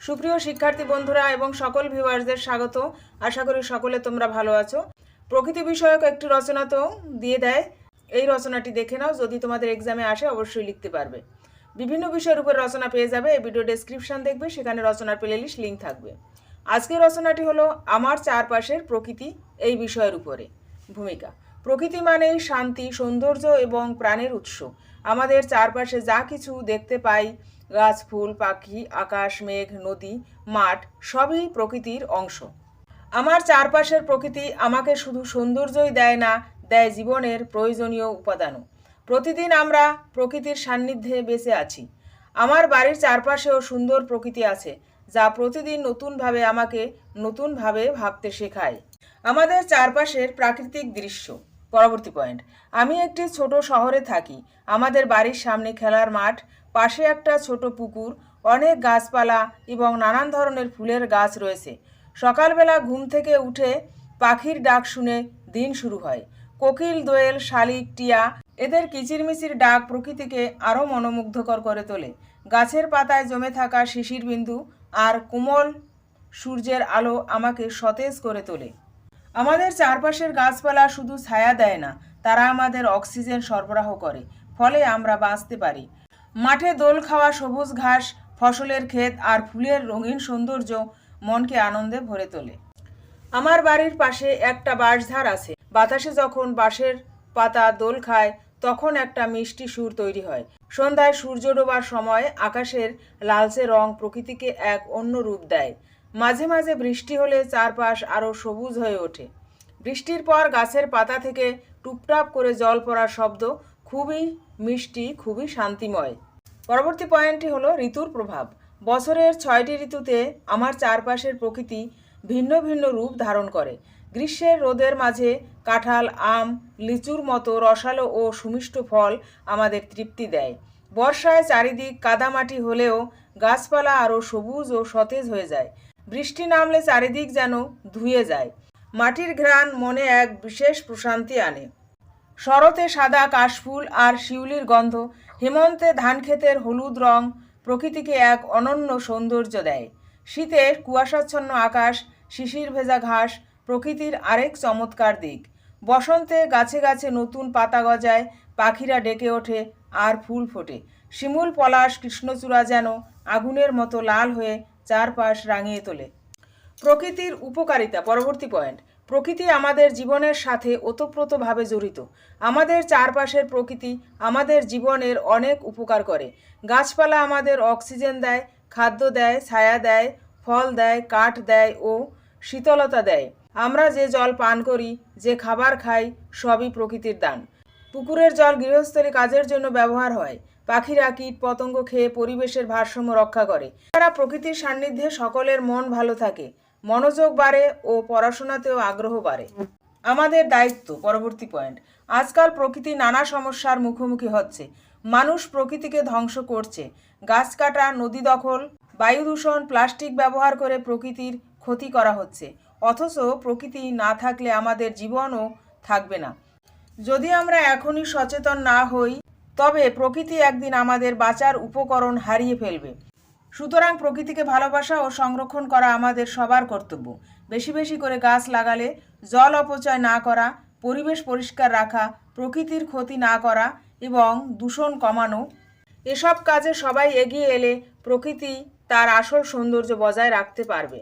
সুপ্রিয় শিক্ষার্থী বন্ধুরা এবং সকল ভিউয়ার্সদের স্বাগত। আশা করি সকলে তোমরা ভালো আছো। প্রকৃতি বিষয়ক একটি রচনা তো দিয়ে দেয়। এই রচনাটি দেখে নাও, যদি তোমাদের এক্সামে আসে অবশ্যই লিখতে পারবে। বিভিন্ন বিষয়ের উপর রচনা পেয়ে যাবে, এই ভিডিও ডেসক্রিপশন দেখবে, সেখানে রচনার প্লেলিস্ট লিঙ্ক থাকবে। আজকের রচনাটি হলো, আমার চারপাশের প্রকৃতি, এই বিষয়ের উপরে। ভূমিকা, প্রকৃতি মানেই শান্তি, সৌন্দর্য এবং প্রাণের উৎস। আমাদের চারপাশে যা কিছু দেখতে পাই গাছ ফুল পাখি, আকাশ, মেঘ, নদী, মাঠ সবই প্রকৃতির অংশ। আমার চারপাশের প্রকৃতি আমাকে শুধু সৌন্দর্যই দেয় না, দেয় জীবনের প্রয়োজনীয় উপাদানও। প্রতিদিন আমরা প্রকৃতির সান্নিধ্যে বেঁচে আছি। আমার বাড়ির চারপাশেও সুন্দর প্রকৃতি আছে, যা প্রতিদিন নতুনভাবে আমাকে নতুনভাবে ভাবতে শেখায়। আমাদের চারপাশের প্রাকৃতিক দৃশ্য। পরবর্তী পয়েন্ট আমি একটি ছোট শহরে থাকি। আমাদের বাড়ির সামনে খেলার মাঠ, পাশে একটা ছোট পুকুর, অনেক গাছপালা এবং নানান ধরনের ফুলের গাছ রয়েছে। সকালবেলা ঘুম থেকে উঠে পাখির ডাক শুনে দিন শুরু হয়। কোকিল, দোয়েল, শালিক, টিয়া এদের কিচিরমিচির ডাক প্রকৃতিকে আরও মনোমুগ্ধকর করে তোলে। গাছের পাতায় জমে থাকা শিশির বিন্দু আর কোমল সূর্যের আলো আমাকে সতেজ করে তোলে। আমাদের চারপাশের গাছপালা শুধু ছায়া দেয় না, তারা আমাদের অক্সিজেন সরবরাহ করে, ফলে আমরা বাঁচতে পারি। মাঠে দোল খাওয়া, সবুজ ঘাস, ফসলের ক্ষেত আর ফুলের রঙিন সৌন্দর্য মনকে আনন্দে ভরে তোলে। আমার বাড়ির পাশে একটা বাঁশঝাড় আছে। বাতাসে যখন বাঁশের পাতা দোল খায়, তখন একটা মিষ্টি সুর তৈরি হয়। সন্ধ্যায় সূর্য ডোবার সময় আকাশের লালচে রং প্রকৃতিকে এক অন্য রূপ দেয়। মাঝে মাঝে বৃষ্টি হলে চারপাশ আরও সবুজ হয়ে ওঠে। বৃষ্টির পর গাছের পাতা থেকে টুপটাপ করে জল পড়ার শব্দ খুবই মিষ্টি, খুবই শান্তিময়। পরবর্তী পয়েন্টটি হলো ঋতুর প্রভাব। বছরের ছয়টি ঋতুতে আমার চারপাশের প্রকৃতি ভিন্ন ভিন্ন রূপ ধারণ করে। গ্রীষ্মের রোদের মাঝে কাঁঠাল, আম, লিচুর মতো রসালো ও সুমিষ্ট ফল আমাদের তৃপ্তি দেয়। বর্ষায় চারিদিক কাদামাটি হলেও গাছপালা আরও সবুজ ও সতেজ হয়ে যায়। বৃষ্টি নামলে চারিদিক যেন ধুয়ে যায়। মাটির ঘ্রাণ মনে এক বিশেষ প্রশান্তি আনে। শরতে সাদা কাশফুল আর শিউলির গন্ধ, হেমন্তে ধানক্ষেতের হলুদ রং প্রকৃতিকে এক অনন্য সৌন্দর্য দেয়। শীতে কুয়াশাচ্ছন্ন আকাশ, শিশির ভেজা ঘাস, প্রকৃতির আরেক চমৎকার দিক। বসন্তে গাছে গাছে নতুন পাতা গজায়, পাখিরা ডেকে ওঠে আর ফুল ফোটে। শিমুল পলাশ কৃষ্ণচূড়া যেন আগুনের মতো লাল হয়ে চারপাশ রাঙিয়ে তোলে। প্রকৃতির উপকারিতা, পরবর্তী পয়েন্ট প্রকৃতি আমাদের জীবনের সাথে ওতপ্রোতভাবে জড়িত। আমাদের চারপাশের প্রকৃতি আমাদের জীবনের অনেক উপকার করে। গাছপালা আমাদের অক্সিজেন দেয়, খাদ্য দেয়, ছায়া দেয়, ফল দেয়, কাঠ দেয় ও শীতলতা দেয়। আমরা যে জল পান করি, যে খাবার খাই, সবই প্রকৃতির দান। পুকুরের জল গৃহস্থলী কাজের জন্য ব্যবহার হয়। পাখিরা কীট পতঙ্গ খেয়ে পরিবেশের ভারসাম্য রক্ষা করে। তারা প্রকৃতির সান্নিধ্যে সকলের মন ভালো থাকে, মনোযোগ বাড়ে ও পড়াশোনাতেও আগ্রহ বাড়ে। আমাদের দায়িত্ব, পরবর্তী পয়েন্ট, আজকাল প্রকৃতি নানা সমস্যার মুখোমুখি হচ্ছে। মানুষ প্রকৃতিকে ধ্বংস করছে। গাছ কাটা, নদী দখল, বায়ু দূষণ, প্লাস্টিক ব্যবহার করে প্রকৃতির ক্ষতি করা হচ্ছে। অথচ প্রকৃতি না থাকলে আমাদের জীবনও থাকবে না। যদি আমরা এখনই সচেতন না হই তবে প্রকৃতি একদিন আমাদের বাঁচার উপকরণ হারিয়ে ফেলবে। সুতরাং প্রকৃতিকে ভালোবাসা ও সংরক্ষণ করা আমাদের সবার কর্তব্য। বেশি বেশি করে গাছ লাগালে, জল অপচয় না করা, পরিবেশ পরিষ্কার রাখা, প্রকৃতির ক্ষতি না করা এবং দূষণ কমানো, এসব কাজে সবাই এগিয়ে এলে প্রকৃতি তার আসল সৌন্দর্য বজায় রাখতে পারবে।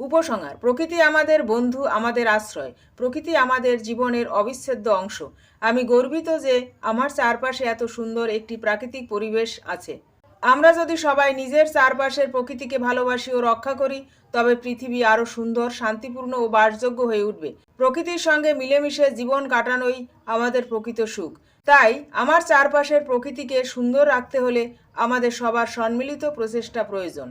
উপসংহার, প্রকৃতি আমাদের বন্ধু, আমাদের আশ্রয়, প্রকৃতি আমাদের জীবনের অবিচ্ছেদ্য অংশ। আমি গর্বিত যে আমার চারপাশে এত সুন্দর একটি প্রাকৃতিক পরিবেশ আছে। আমরা যদি সবাই নিজের চারপাশের প্রকৃতিকে ভালোবাসি ও রক্ষা করি, তবে পৃথিবী আরও সুন্দর, শান্তিপূর্ণ ও বাসযোগ্য হয়ে উঠবে। প্রকৃতির সঙ্গে মিলেমিশে জীবন কাটানোই আমাদের প্রকৃত সুখ। তাই আমার চারপাশের প্রকৃতিকে সুন্দর রাখতে হলে আমাদের সবার সম্মিলিত প্রচেষ্টা প্রয়োজন।